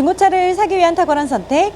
중고차를 사기 위한 탁월한 선택.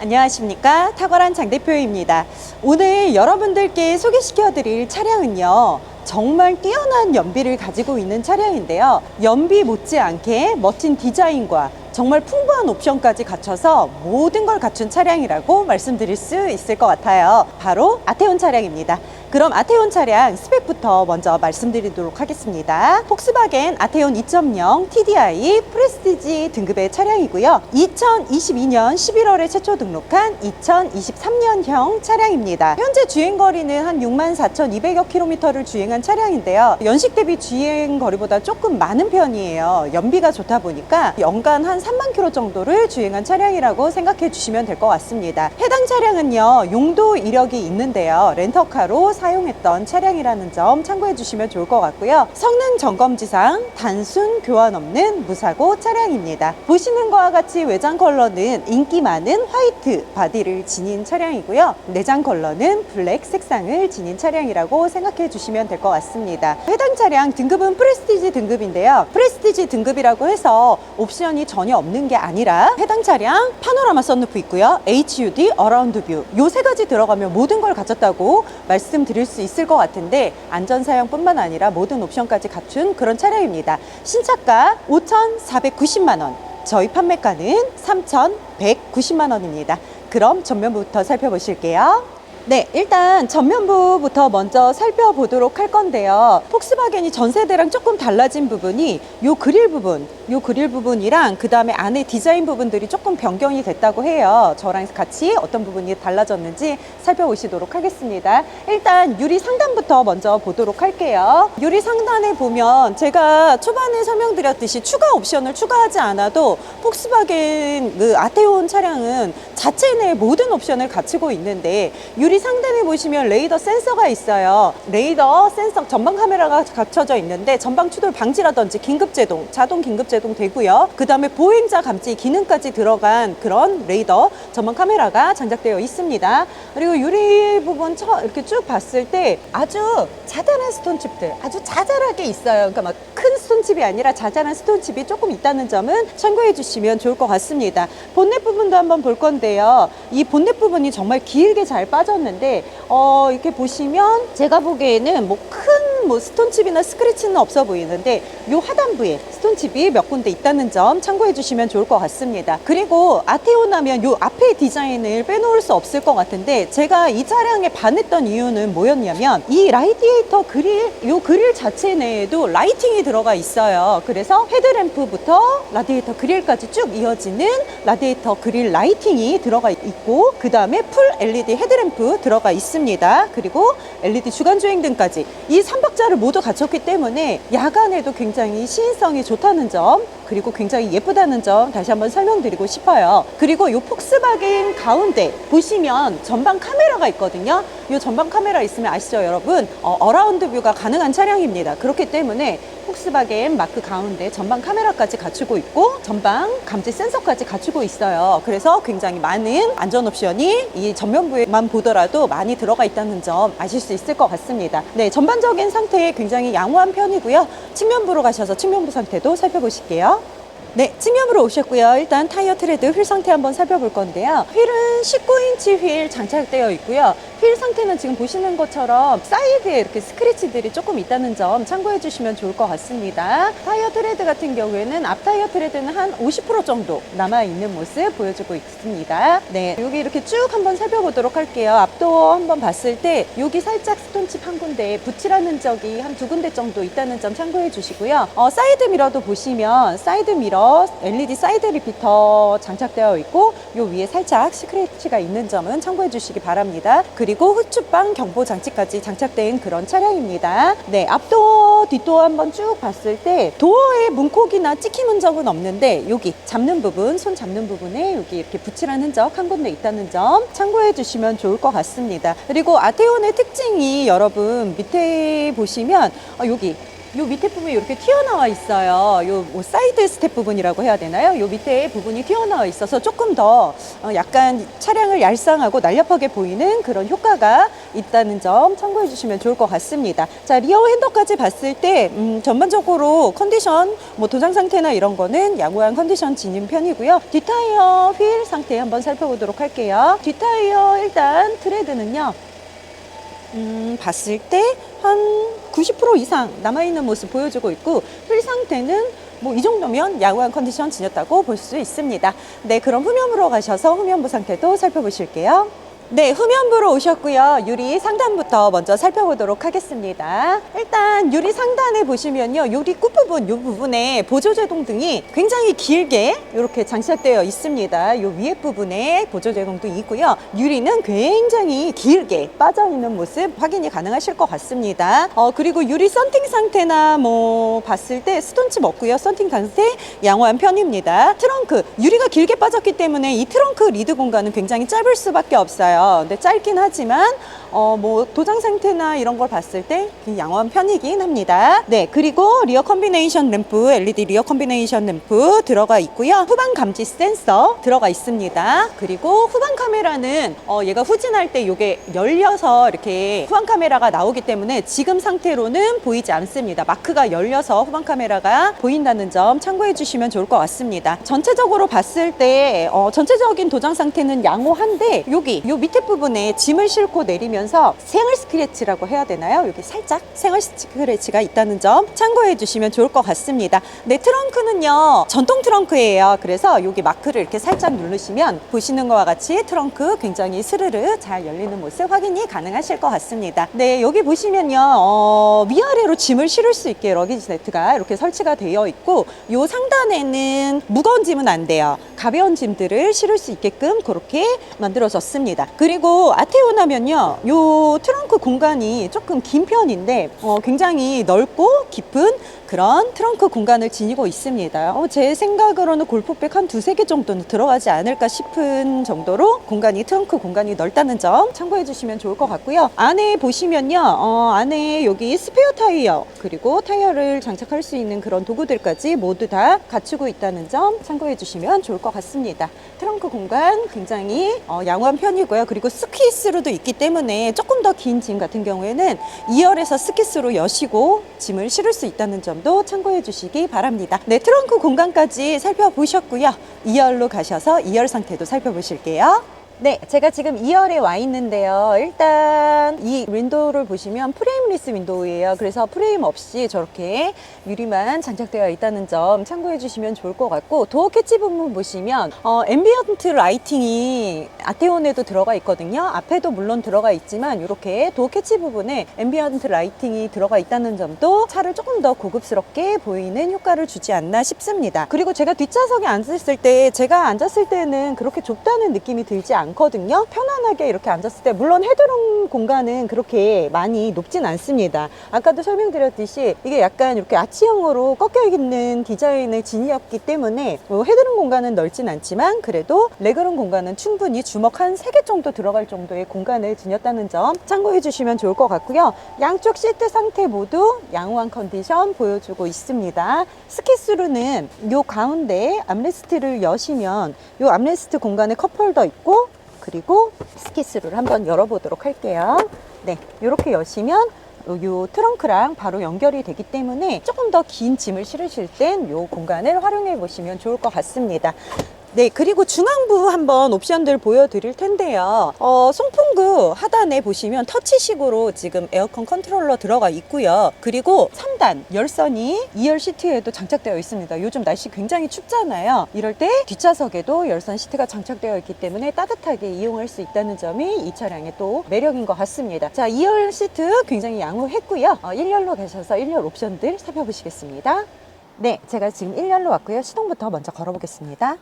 안녕하십니까. 탁월한 장 대표입니다. 오늘 여러분들께 소개시켜 드릴 차량은요. 정말 뛰어난 연비를 가지고 있는 차량인데요. 연비 못지않게 멋진 디자인과 정말 풍부한 옵션까지 갖춰서 모든 걸 갖춘 차량이라고 말씀드릴 수 있을 것 같아요. 바로 아테온 차량입니다. 그럼 아테온 차량 스펙부터 먼저 말씀드리도록 하겠습니다. 폭스바겐 아테온 2.0 TDI 프레스티지 등급의 차량이고요. 2022년 11월에 최초 등록한 2023년형 차량입니다. 현재 주행 거리는 한 64,200여 킬로미터를 주행한 차량인데요. 연식 대비 주행 거리보다 조금 많은 편이에요. 연비가 좋다 보니까 연간 한 3만 킬로 정도를 주행한 차량이라고 생각해 주시면 될 것 같습니다. 해당 차량은요, 용도 이력이 있는데요. 렌터카로 사용했던 차량이라는 점 참고해 주시면 좋을 것 같고요. 성능 점검지상 단순 교환 없는 무사고 차량입니다. 보시는 것과 같이 외장 컬러는 인기 많은 화이트 바디를 지닌 차량이고요. 내장 컬러는 블랙 색상을 지닌 차량이라고 생각해 주시면 될 것 같습니다. 해당 차량 등급은 프레스티지 등급인데요. 프레스티지 등급이라고 해서 옵션이 전혀 없는 게 아니라 해당 차량 파노라마 썬루프 있고요. HUD 어라운드 뷰 요 세 가지 들어가면 모든 걸 갖췄다고 말씀드 릴 수 있을 것 같은데 안전 사양뿐만 아니라 모든 옵션까지 갖춘 그런 차량입니다. 신차가 5,490만 원. 저희 판매가는 3,190만 원입니다. 그럼 전면부터 살펴보실게요. 네, 일단 전면부부터 먼저 살펴보도록 할 건데요. 폭스바겐이 전 세대랑 조금 달라진 부분이 요 그릴 부분, 요 그릴 부분이랑 그 다음에 안에 디자인 부분들이 조금 변경이 됐다고 해요. 저랑 같이 어떤 부분이 달라졌는지 살펴보시도록 하겠습니다. 일단 유리 상단부터 먼저 보도록 할게요. 유리 상단에 보면 제가 초반에 설명드렸듯이 추가 옵션을 추가하지 않아도 폭스바겐 그 아테온 차량은 자체 내 모든 옵션을 갖추고 있는데 유리 상단에 보시면 레이더 센서가 있어요. 레이더 센서 전방 카메라가 갖춰져 있는데 전방 추돌 방지라든지 긴급 제동, 자동 긴급 제동 되고요. 그 다음에 보행자 감지 기능까지 들어간 그런 레이더 전방 카메라가 장착되어 있습니다. 그리고 유리 부분 처 이렇게 쭉 봤을 때 아주 자잘한 스톤칩들 아주 자잘하게 있어요. 그러니까 막 큰 스톤칩이 아니라 자잘한 스톤칩이 조금 있다는 점은 참고해 주시면 좋을 것 같습니다. 본넷 부분도 한번 볼 건데요. 이 본넷 부분이 정말 길게 잘 빠 졌는데 어, 이렇게 보시면 제가 보기에는 뭐큰 뭐 스톤칩이나 스크래치는 없어 보이는데 요 하단부에 스톤칩이 몇 군데 있다는 점 참고해 주시면 좋을 것 같습니다. 그리고 아테온 하면 요 앞에 디자인을 빼놓을 수 없을 것 같은데 제가 이 차량에 반했던 이유는 뭐였냐면 이 라이디에이터 그릴 요 그릴 자체 내에도 라이팅이 들어가 있어요. 그래서 헤드램프부터 라디에이터 그릴까지 쭉 이어지는 라디에이터 그릴 라이팅이 들어가 있고 그 다음에 풀 LED 헤드램프 들어가 있습니다. 그리고 LED 주간 주행 등까지 이 3박 자를 모두 갖췄기 때문에 야간에도 굉장히 시인성이 좋다는 점 그리고 굉장히 예쁘다는 점 다시 한번 설명드리고 싶어요. 그리고 이 폭스바겐 가운데 보시면 전방 카메라가 있거든요. 이 전방 카메라 있으면 아시죠, 여러분? 어, 라운드 뷰가 가능한 차량입니다. 그렇기 때문에 폭스바겐 마크 가운데 전방 카메라까지 갖추고 있고 전방 감지 센서까지 갖추고 있어요. 그래서 굉장히 많은 안전 옵션이 이 전면부에만 보더라도 많이 들어가 있다는 점 아실 수 있을 것 같습니다. 네, 전반적인 상태에 굉장히 양호한 편이고요. 측면부로 가셔서 측면부 상태도 살펴보실게요. 네, 측면으로 오셨고요. 일단 타이어 트레드 휠 상태 한번 살펴볼 건데요. 휠은 19인치 휠 장착되어 있고요. 휠 상태는 지금 보시는 것처럼 사이드에 이렇게 스크래치들이 조금 있다는 점 참고해 주시면 좋을 것 같습니다. 타이어 트레드 같은 경우에는 앞 타이어 트레드는 한 50% 정도 남아 있는 모습 보여주고 있습니다. 네, 여기 이렇게 쭉 한번 살펴보도록 할게요. 앞도 한번 봤을 때 여기 살짝 스톤칩 한 군데 붙이라는 적이 한 두 군데 정도 있다는 점 참고해 주시고요. 어, 사이드 미러도 보시면 사이드 미러 LED 사이드 리피터 장착되어 있고 요 위에 살짝 스크래치가 있는 점은 참고해 주시기 바랍니다. 그리고 후추방 경보 장치까지 장착된 그런 차량입니다. 네, 앞도어, 뒷도어 한번 쭉 봤을 때 도어에 문콕이나 찍힘 흔적은 없는데 여기 잡는 부분, 손 잡는 부분에 여기 이렇게 붙이라는 흔적 한 군데 있다는 점 참고해 주시면 좋을 것 같습니다. 그리고 아테온의 특징이 여러분 밑에 보시면 어, 여기 요 밑에 부분이 이렇게 튀어나와 있어요. 요 뭐 사이드 스텝 부분이라고 해야 되나요? 요 밑에 부분이 튀어나와 있어서 조금 더 어, 약간 차량을 얄쌍하고 날렵하게 보이는 그런 효과가 있다는 점 참고해 주시면 좋을 것 같습니다. 자, 리어 핸더까지 봤을 때 음, 전반적으로 컨디션, 뭐 도장 상태나 이런 거는 양호한 컨디션 지닌 편이고요. 뒷타이어 휠 상태 한번 살펴보도록 할게요. 뒷타이어 일단 트레드는요. 음, 봤을 때 한 90% 이상 남아있는 모습 보여주고 있고 휠 상태는 뭐 이 정도면 양호한 컨디션 지녔다고 볼 수 있습니다. 네, 그럼 후면부로 가셔서 후면부 상태도 살펴보실게요. 네, 후면부로 오셨고요. 유리 상단부터 먼저 살펴보도록 하겠습니다. 일단 유리 상단에 보시면요. 유리 끝부분, 이 부분에 보조제동 등이 굉장히 길게 이렇게 장착되어 있습니다. 이 위에 부분에 보조제동 등이 있고요. 유리는 굉장히 길게 빠져있는 모습 확인이 가능하실 것 같습니다. 어, 그리고 유리 썬팅 상태나 뭐 봤을 때 스톤칩 없고요. 썬팅 상태 양호한 편입니다. 트렁크, 유리가 길게 빠졌기 때문에 이 트렁크 리드 공간은 굉장히 짧을 수밖에 없어요. 근데 짧긴 하지만 어, 뭐 도장 상태나 이런 걸 봤을 때 양호한 편이긴 합니다. 네, 그리고 리어 컨비네이션 램프, LED 리어 컨비네이션 램프 들어가 있고요. 후방 감지 센서 들어가 있습니다. 그리고 후방 카메라는 어, 얘가 후진할 때 이게 열려서 이렇게 후방 카메라가 나오기 때문에 지금 상태로는 보이지 않습니다. 마크가 열려서 후방 카메라가 보인다는 점 참고해 주시면 좋을 것 같습니다. 전체적으로 봤을 때 어, 전체적인 도장 상태는 양호한데 여기 요 밑에 부분에 짐을 싣고 내리면 서 생활 스크래치라고 해야 되나요? 여기 살짝 생활 스크래치가 있다는 점 참고해 주시면 좋을 것 같습니다. 네, 트렁크는요 전동 트렁크예요. 그래서 여기 마크를 이렇게 살짝 누르시면 보시는 것과 같이 트렁크 굉장히 스르르 잘 열리는 모습 확인이 가능하실 것 같습니다. 네, 여기 보시면요 어, 위아래로 짐을 실을 수 있게 러기지 세트가 이렇게 설치가 되어 있고 요 상단에는 무거운 짐은 안 돼요. 가벼운 짐들을 실을 수 있게끔 그렇게 만들어졌습니다. 그리고 아테오나면요, 요 트렁크 공간이 조금 긴 편인데 어, 굉장히 넓고 깊은 그런 트렁크 공간을 지니고 있습니다. 어, 제 생각으로는 골프백 한 두세 개 정도는 들어가지 않을까 싶은 정도로 공간이 트렁크 공간이 넓다는 점 참고해 주시면 좋을 것 같고요. 안에 보시면요, 어, 안에 여기 스페어 타이어 그리고 타이어를 장착할 수 있는 그런 도구들까지 모두 다 갖추고 있다는 점 참고해 주시면 좋을 것 같습니다. 트렁크 공간 굉장히 어, 양호한 편이고요. 그리고 스키스루도 있기 때문에 조금 더 긴 짐 같은 경우에는 2열에서 스키스로 여시고 짐을 실을 수 있다는 점도 참고해 주시기 바랍니다. 네, 트렁크 공간까지 살펴보셨고요. 2열로 가셔서 2열 상태도 살펴보실게요. 네, 제가 지금 2열에 와 있는데요. 일단 이 윈도우를 보시면 프레임리스 윈도우예요. 그래서 프레임 없이 저렇게 유리만 장착되어 있다는 점 참고해 주시면 좋을 것 같고 도어 캐치 부분 보시면 어, 앰비언트 라이팅이 아테온에도 들어가 있거든요. 앞에도 물론 들어가 있지만 이렇게 도어 캐치 부분에 앰비언트 라이팅이 들어가 있다는 점도 차를 조금 더 고급스럽게 보이는 효과를 주지 않나 싶습니다. 그리고 제가 뒷좌석에 앉았을 때 제가 앉았을 때는 그렇게 좁다는 느낌이 들지 않 거든요. 편안하게 이렇게 앉았을 때 물론 헤드룸 공간은 그렇게 많이 높진 않습니다. 아까도 설명드렸듯이 이게 약간 이렇게 아치형으로 꺾여 있는 디자인을 지니었기 때문에 뭐 헤드룸 공간은 넓진 않지만 그래도 레그룸 공간은 충분히 주먹 한세개 정도 들어갈 정도의 공간을 지녔다는 점 참고해 주시면 좋을 것 같고요. 양쪽 시트 상태 모두 양호한 컨디션 보여주고 있습니다. 스키스루는 요 가운데 암레스트를 여시면 요 암레스트 공간에 컵홀더 있고 그리고 스키스루를 한번 열어보도록 할게요. 네, 이렇게 여시면 요 트렁크랑 바로 연결이 되기 때문에 조금 더 긴 짐을 실으실 땐 요 공간을 활용해 보시면 좋을 것 같습니다. 네, 그리고 중앙부 한번 옵션들 보여드릴 텐데요. 어, 송풍구 하단에 보시면 터치식으로 지금 에어컨 컨트롤러 들어가 있고요. 그리고 3단 열선이 2열 시트에도 장착되어 있습니다. 요즘 날씨 굉장히 춥잖아요. 이럴 때 뒷좌석에도 열선 시트가 장착되어 있기 때문에 따뜻하게 이용할 수 있다는 점이 이 차량의 또 매력인 것 같습니다. 자, 2열 시트 굉장히 양호했고요. 어, 1열로 가셔서 1열 옵션들 살펴보시겠습니다. 네, 제가 지금 1열로 왔고요. 시동부터 먼저 걸어보겠습니다.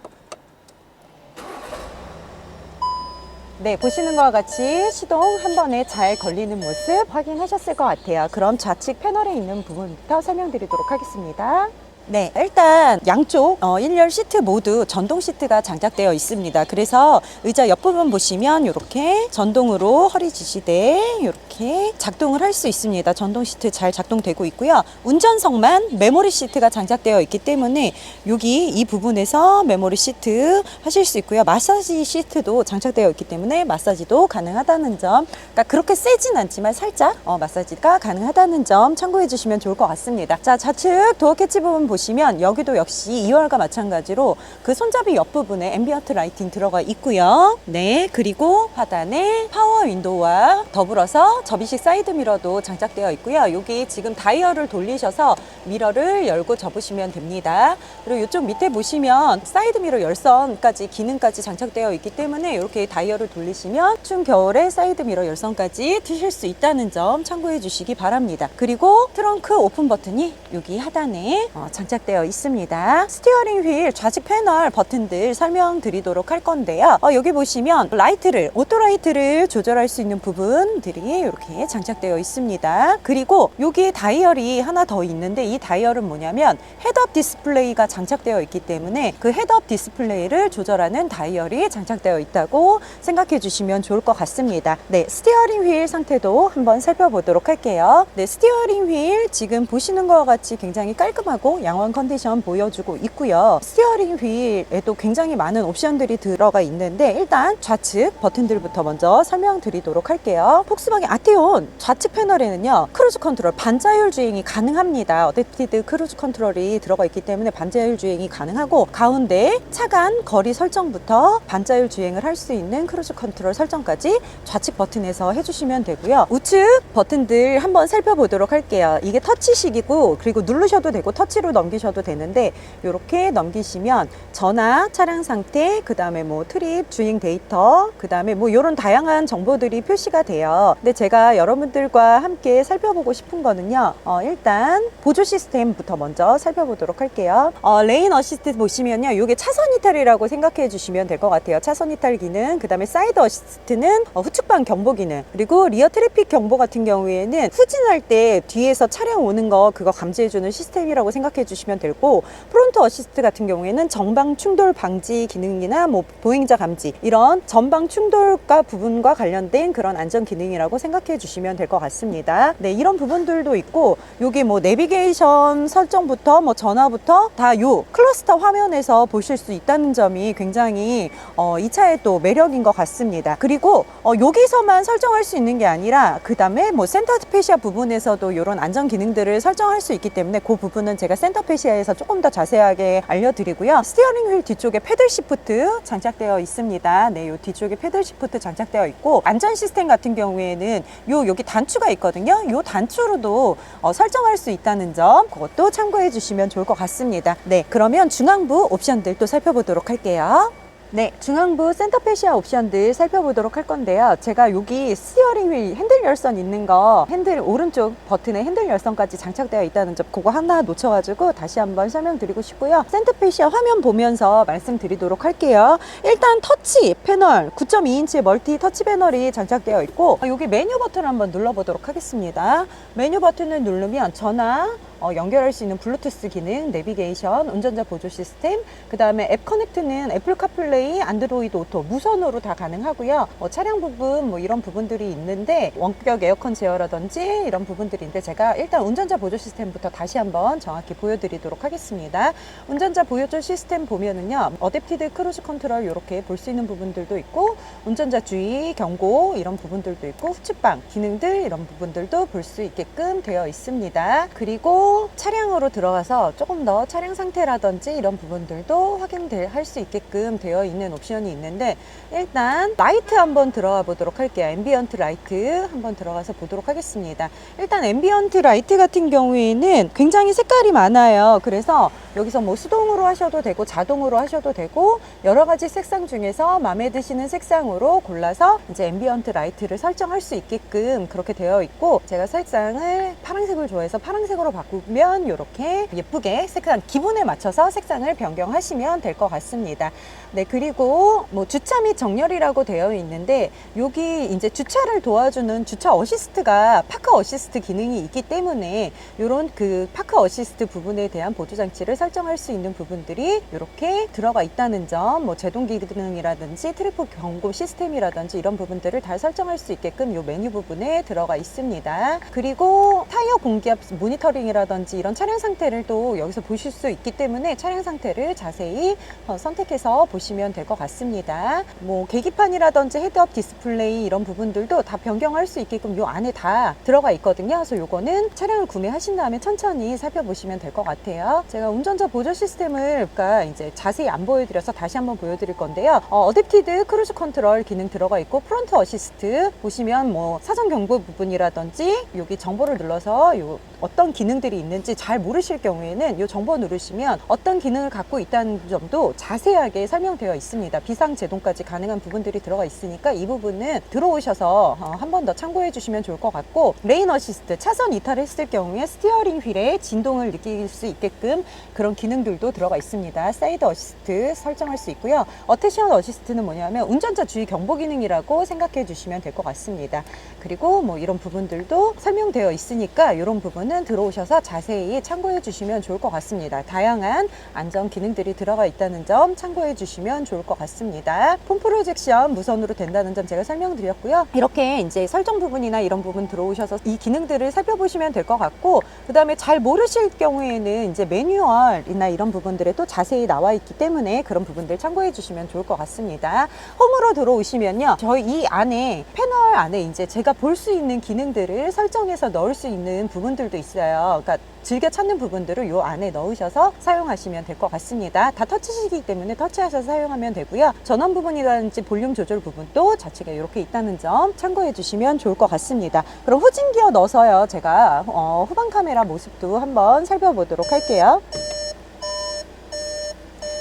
네, 보시는 것과 같이 시동 한 번에 잘 걸리는 모습 확인하셨을 것 같아요. 그럼 좌측 패널에 있는 부분부터 설명드리도록 하겠습니다. 네, 일단 양쪽 어, 1열 시트 모두 전동 시트가 장착되어 있습니다. 그래서 의자 옆부분 보시면 이렇게 전동으로 허리 지시대 이렇게 작동을 할 수 있습니다. 전동 시트 잘 작동되고 있고요. 운전석만 메모리 시트가 장착되어 있기 때문에 여기 이 부분에서 메모리 시트 하실 수 있고요. 마사지 시트도 장착되어 있기 때문에 마사지도 가능하다는 점. 그러니까 그렇게 세진 않지만 살짝 어, 마사지가 가능하다는 점 참고해 주시면 좋을 것 같습니다. 자, 좌측 도어 캐치 부분 보시면 여기도 역시 2열과 마찬가지로 그 손잡이 옆부분에 앰비언트 라이팅 들어가 있고요. 네, 그리고 하단에 파워 윈도우와 더불어서 접이식 사이드 미러도 장착되어 있고요. 여기 지금 다이얼을 돌리셔서 미러를 열고 접으시면 됩니다. 그리고 이쪽 밑에 보시면 사이드 미러 열선까지 기능까지 장착되어 있기 때문에 이렇게 다이얼을 돌리시면 추운 겨울에 사이드 미러 열선까지 트실 수 있다는 점 참고해 주시기 바랍니다. 그리고 트렁크 오픈 버튼이 여기 하단에 어, 장착되어 있습니다. 스티어링 휠 좌측 패널 버튼들 설명드리도록 할 건데요. 어, 여기 보시면 라이트를 오토라이트를 조절할 수 있는 부분들이 이렇게 장착되어 있습니다. 그리고 여기 다이얼이 하나 더 있는데 이 다이얼은 뭐냐면 헤드업 디스플레이가 장착되어 있기 때문에 그 헤드업 디스플레이를 조절하는 다이얼이 장착되어 있다고 생각해 주시면 좋을 것 같습니다. 네, 스티어링 휠 상태도 한번 살펴보도록 할게요. 네, 스티어링 휠 지금 보시는 것과 같이 굉장히 깔끔하고 양호한 컨디션 보여주고 있고요. 스티어링 휠에도 굉장히 많은 옵션들이 들어가 있는데 일단 좌측 버튼들부터 먼저 설명드리도록 할게요. 폭스바겐 아티온 좌측 패널에는요 크루즈 컨트롤 반자율 주행이 가능합니다. 어댑티드 크루즈 컨트롤이 들어가 있기 때문에 반자율 주행이 가능하고 가운데 차간 거리 설정부터 반자율 주행을 할 수 있는 크루즈 컨트롤 설정까지 좌측 버튼에서 해주시면 되고요. 우측 버튼들 한번 살펴보도록 할게요. 이게 터치식이고 그리고 누르셔도 되고 터치로 넘기셔도 되는데 이렇게 넘기시면 전화, 차량 상태, 그 다음에 뭐 트립, 주행 데이터, 그 다음에 뭐 이런 다양한 정보들이 표시가 돼요. 근데 제가 여러분들과 함께 살펴보고 싶은 거는요. 어, 일단 보조 시스템부터 먼저 살펴보도록 할게요. 어, 레인 어시스트 보시면요. 이게 차선 이탈이라고 생각해 주시면 될 것 같아요. 차선 이탈 기능, 그 다음에 사이드 어시스트는 어, 후측방 경보 기능, 그리고 리어 트래픽 경보 같은 경우에는 후진할 때 뒤에서 차량 오는 거 그거 감지해 주는 시스템이라고 생각해 주시면 되고 프론트 어시스트 같은 경우에는 정방 충돌 방지 기능이나 뭐 보행자 감지 이런 전방 충돌과 부분과 관련된 그런 안전 기능이라고 생각해 주시면 될 것 같습니다. 네, 이런 부분들도 있고 여기 뭐 내비게이션 설정부터 뭐 전화부터 다 요 클러스터 화면에서 보실 수 있다는 점이 굉장히 어, 이 차의 또 매력인 것 같습니다. 그리고 어, 여기서만 설정할 수 있는 게 아니라 그 다음에 뭐 센터 페시아 부분에서도 이런 안전 기능들을 설정할 수 있기 때문에 그 부분은 제가 센터 페시아에서 조금 더 자세하게 알려드리고요. 스티어링 휠 뒤쪽에 패들 시프트 장착되어 있습니다. 네, 요 뒤쪽에 패들 시프트 장착되어 있고 안전 시스템 같은 경우에는 요 여기 단추가 있거든요. 요 단추로도 어, 설정할 수 있다는 점 그것도 참고해 주시면 좋을 것 같습니다. 네, 그러면 중앙부 옵션들 또 살펴보도록 할게요. 네, 중앙부 센터 페시아 옵션들 살펴보도록 할 건데요. 제가 여기 스티어링 휠 핸들 열선 있는 거 핸들 오른쪽 버튼에 핸들 열선까지 장착되어 있다는 점 그거 하나 놓쳐가지고 다시 한번 설명드리고 싶고요. 센터 페시아 화면 보면서 말씀드리도록 할게요. 일단 터치 패널 9.2인치 멀티 터치 패널이 장착되어 있고 어, 여기 메뉴 버튼 한번 눌러보도록 하겠습니다. 메뉴 버튼을 누르면 전화 어, 연결할 수 있는 블루투스 기능, 내비게이션, 운전자 보조 시스템, 그 다음에 앱 커넥트는 애플 카플레이, 안드로이드 오토 무선으로 다 가능하고요. 어, 차량 부분 뭐 이런 부분들이 있는데 원격 에어컨 제어라든지 이런 부분들인데 제가 일단 운전자 보조 시스템부터 다시 한번 정확히 보여드리도록 하겠습니다. 운전자 보조 시스템 보면은요, 어댑티드 크루즈 컨트롤 이렇게 볼 수 있는 부분들도 있고 운전자 주의, 경고 이런 부분들도 있고 후측방 기능들 이런 부분들도 볼 수 있게끔 되어 있습니다. 그리고 차량으로 들어가서 조금 더 차량 상태라든지 이런 부분들도 확인할 수 있게끔 되어 있는 옵션이 있는데 일단 라이트 한번 들어가 보도록 할게요. 앰비언트 라이트 한번 들어가서 보도록 하겠습니다. 일단 앰비언트 라이트 같은 경우에는 굉장히 색깔이 많아요. 그래서 여기서 뭐 수동으로 하셔도 되고 자동으로 하셔도 되고 여러 가지 색상 중에서 마음에 드시는 색상으로 골라서 이제 앰비언트 라이트를 설정할 수 있게끔 그렇게 되어 있고 제가 색상을 파란색을 좋아해서 파란색으로 바꾸고 보면 이렇게 예쁘게 색상 기분에 맞춰서 색상을 변경하시면 될 것 같습니다. 네, 그리고 뭐 주차 및 정렬이라고 되어 있는데 여기 이제 주차를 도와주는 주차 어시스트가 파크 어시스트 기능이 있기 때문에 이런 그 파크 어시스트 부분에 대한 보조 장치를 설정할 수 있는 부분들이 이렇게 들어가 있다는 점, 뭐 제동 기능이라든지 트래픽 경고 시스템이라든지 이런 부분들을 다 설정할 수 있게끔 이 메뉴 부분에 들어가 있습니다. 그리고 타이어 공기압 모니터링이라든지 이런 차량 상태를 또 여기서 보실 수 있기 때문에 차량 상태를 자세히 어, 선택해서 보시 면 될 것 같습니다. 뭐 계기판이라든지 헤드업 디스플레이 이런 부분들도 다 변경할 수 있게끔 이 안에 다 들어가 있거든요. 그래서 요거는 차량을 구매하신 다음에 천천히 살펴보시면 될 것 같아요. 제가 운전자 보조 시스템을 그러니까 이제 자세히 안 보여드려서 다시 한번 보여드릴 건데요. 어, 어댑티드 크루즈 컨트롤 기능 들어가 있고 프론트 어시스트 보시면 뭐 사전 경보 부분이라든지 여기 정보를 눌러서 요 어떤 기능들이 있는지 잘 모르실 경우에는 이 정보 누르시면 어떤 기능을 갖고 있다는 점도 자세하게 설명 되어 있습니다. 비상 제동까지 가능한 부분들이 들어가 있으니까 이 부분은 들어오셔서 어, 한번 더 참고해 주시면 좋을 것 같고 레인 어시스트 차선 이탈을 했을 경우에 스티어링 휠에 진동을 느낄 수 있게끔 그런 기능들도 들어가 있습니다. 사이드 어시스트 설정할 수 있고요. 어테션 어시스트는 뭐냐면 운전자 주의 경보 기능이라고 생각해 주시면 될 것 같습니다. 그리고 뭐 이런 부분들도 설명되어 있으니까 이런 부분은 들어오셔서 자세히 참고해 주시면 좋을 것 같습니다. 다양한 안전 기능들이 들어가 있다는 점 참고해 주시면 좋을 것 같습니다. 폼 프로젝션 무선으로 된다는 점 제가 설명드렸고요. 이렇게 이제 설정 부분이나 이런 부분 들어오셔서 이 기능들을 살펴보시면 될 것 같고 그 다음에 잘 모르실 경우에는 이제 매뉴얼이나 이런 부분들에 또 자세히 나와 있기 때문에 그런 부분들 참고해 주시면 좋을 것 같습니다. 홈으로 들어오시면요. 저희 이 안에 패널 안에 이제 제가 볼 수 있는 기능들을 설정해서 넣을 수 있는 부분들도 있어요. 그러니까 즐겨 찾는 부분들을 이 안에 넣으셔서 사용하시면 될 것 같습니다. 다 터치시기 때문에 터치하셔서 사용하면 되고요. 전원 부분이라든지 볼륨 조절 부분도 좌측에 이렇게 있다는 점 참고해 주시면 좋을 것 같습니다. 그럼 후진 기어 넣어서요. 제가 어, 후방 카메라 모습도 한번 살펴보도록 할게요.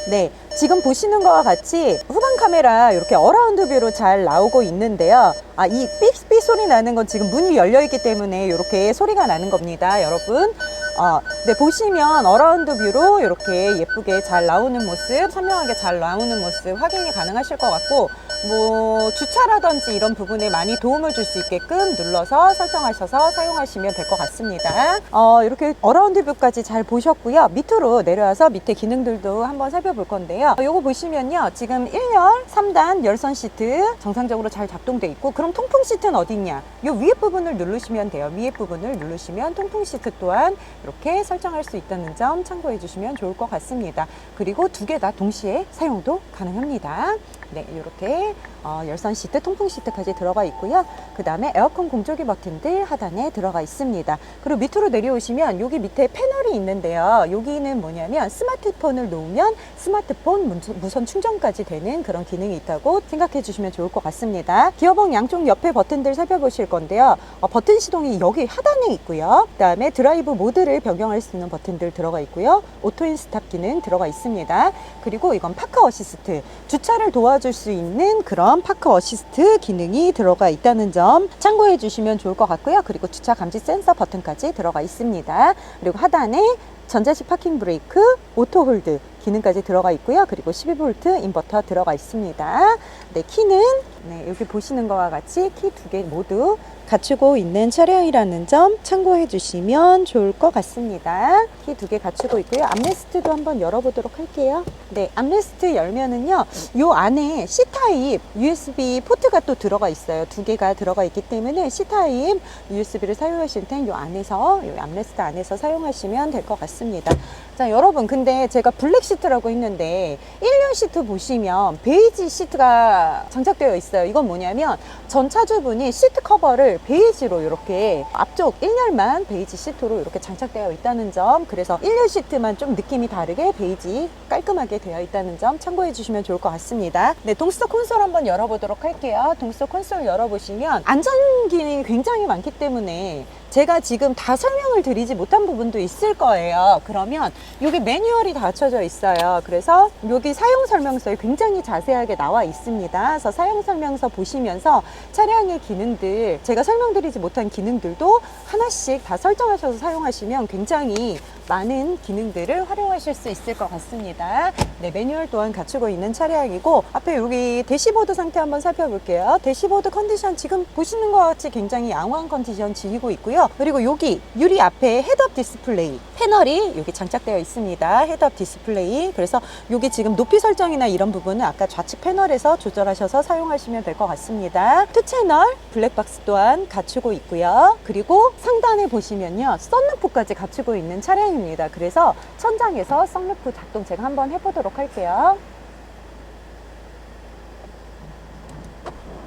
네, 지금 보시는 것과 같이 후방 카메라 이렇게 어라운드 뷰로 잘 나오고 있는데요. 아, 이 삐삐 소리 나는 건 지금 문이 열려 있기 때문에 이렇게 소리가 나는 겁니다, 여러분. 어, 네, 보시면 어라운드 뷰로 이렇게 예쁘게 잘 나오는 모습, 선명하게 잘 나오는 모습 확인이 가능하실 것 같고, 뭐, 주차라든지 이런 부분에 많이 도움을 줄 수 있게끔 눌러서 설정하셔서 사용하시면 될 것 같습니다. 어, 이렇게 어라운드 뷰까지 잘 보셨고요. 밑으로 내려와서 밑에 기능들도 한번 살펴볼 건데요. 어, 요거 보시면요. 지금 1열 3단 열선 시트 정상적으로 잘 작동돼 있고, 그럼 통풍 시트는 어디 있냐? 요 위에 부분을 누르시면 돼요. 위에 부분을 누르시면 통풍 시트 또한 이렇게 설정할 수 있다는 점 참고해 주시면 좋을 것 같습니다. 그리고 두 개 다 동시에 사용도 가능합니다. 네, 이렇게 어, 열선 시트, 통풍 시트까지 들어가 있고요. 그 다음에 에어컨 공조기 버튼들 하단에 들어가 있습니다. 그리고 밑으로 내려오시면 여기 밑에 패널이 있는데요. 여기는 뭐냐면 스마트폰을 놓으면 스마트폰 문- 무선 충전까지 되는 그런 기능이 있다고 생각해 주시면 좋을 것 같습니다. 기어봉 양쪽 옆에 버튼들 살펴보실 건데요. 어, 버튼 시동이 여기 하단에 있고요. 그 다음에 드라이브 모드를 변경할 수 있는 버튼들 들어가 있고요. 오토인 스탑 기능 들어가 있습니다. 그리고 이건 파크 어시스트. 주차를 도와 줄 수 있는 그런 파크 어시스트 기능이 들어가 있다는 점 참고해 주시면 좋을 것 같고요. 그리고 주차 감지 센서 버튼까지 들어가 있습니다. 그리고 하단에 전자식 파킹 브레이크, 오토 홀드 기능까지 들어가 있고요. 그리고 12V 인버터 들어가 있습니다. 네, 키는 네, 여기 보시는 것과 같이 키 두 개 모두 갖추고 있는 차량이라는 점 참고해 주시면 좋을 것 같습니다. 키 두 개 갖추고 있고요. 암레스트도 한번 열어보도록 할게요. 네, 암레스트 열면은요, 요 안에 C타입 USB 포트가 또 들어가 있어요. 두 개가 들어가 있기 때문에 C타입 USB를 사용하실 땐 요 안에서, 요 암레스트 안에서 사용하시면 될 것 같습니다. 자, 여러분, 근데 제가 블랙 시트라고 했는데, 1년 시트 보시면 베이지 시트가 장착되어 있어요. 이건 뭐냐면, 전 차주분이 시트 커버를 베이지로 이렇게 앞쪽 1열만 베이지 시트로 이렇게 장착되어 있다는 점, 그래서 1열 시트만 좀 느낌이 다르게 베이지 깔끔하게 되어 있다는 점 참고해 주시면 좋을 것 같습니다. 네, 동스톱 콘솔 한번 열어보도록 할게요. 동스톱 콘솔 열어보시면 안전 기능이 굉장히 많기 때문에 제가 지금 다 설명을 드리지 못한 부분도 있을 거예요. 그러면 여기 매뉴얼이 닫혀져 있어요. 그래서 여기 사용 설명서에 굉장히 자세하게 나와 있습니다. 그래서 사용 설명서 보시면서 차량의 기능들, 제가 설명드리지 못한 기능들도 하나씩 다 설정하셔서 사용하시면 굉장히 많은 기능들을 활용하실 수 있을 것 같습니다. 네, 매뉴얼 또한 갖추고 있는 차량이고 앞에 여기 대시보드 상태 한번 살펴볼게요. 대시보드 컨디션 지금 보시는 것 같이 굉장히 양호한 컨디션 지니고 있고요. 그리고 여기 유리 앞에 헤드업 디스플레이 패널이 여기 장착되어 있습니다. 헤드업 디스플레이. 그래서 여기 지금 높이 설정이나 이런 부분은 아까 좌측 패널에서 조절하셔서 사용하시면 될 것 같습니다. 투 채널 블랙박스 또한 갖추고 있고요. 그리고 상단에 보시면요. 썬루프까지 갖추고 있는 차량입니다. 그래서 천장에서 썬루프 작동 제가 한번 해보도록 할게요.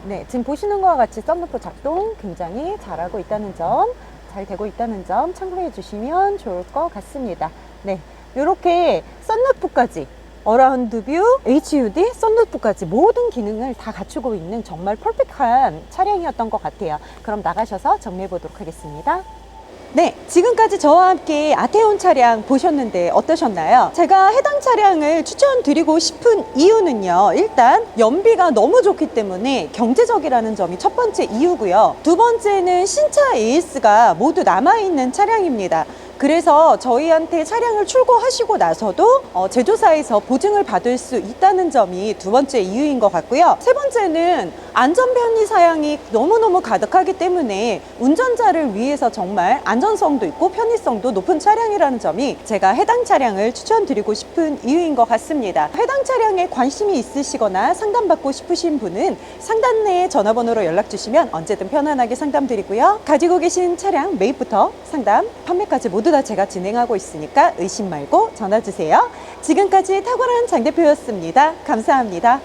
네, 지금 보시는 것과 같이 썬루프 작동 굉장히 잘하고 있다는 점, 잘 되고 있다는 점 참고해 주시면 좋을 것 같습니다. 네, 이렇게 썬루프까지 어라운드 뷰, HUD, 썬루프까지 모든 기능을 다 갖추고 있는 정말 퍼펙트한 차량이었던 것 같아요. 그럼 나가셔서 정리해 보도록 하겠습니다. 네, 지금까지 저와 함께 아테온 차량 보셨는데 어떠셨나요? 제가 해당 차량을 추천드리고 싶은 이유는요. 일단 연비가 너무 좋기 때문에 경제적이라는 점이 첫 번째 이유고요. 두 번째는 신차 AS가 모두 남아있는 차량입니다. 그래서 저희한테 차량을 출고하시고 나서도 어, 제조사에서 보증을 받을 수 있다는 점이 두 번째 이유인 것 같고요. 세 번째는 안전 편의 사양이 너무너무 가득하기 때문에 운전자를 위해서 정말 안전성도 있고 편의성도 높은 차량이라는 점이 제가 해당 차량을 추천드리고 싶은 이유인 것 같습니다. 해당 차량에 관심이 있으시거나 상담받고 싶으신 분은 상단 내에 전화번호로 연락 주시면 언제든 편안하게 상담드리고요. 가지고 계신 차량 매입부터 상담, 판매까지 모두 다 제가 진행하고 있으니까 의심 말고 전화 주세요. 지금까지 탁월한 장 대표였습니다. 감사합니다.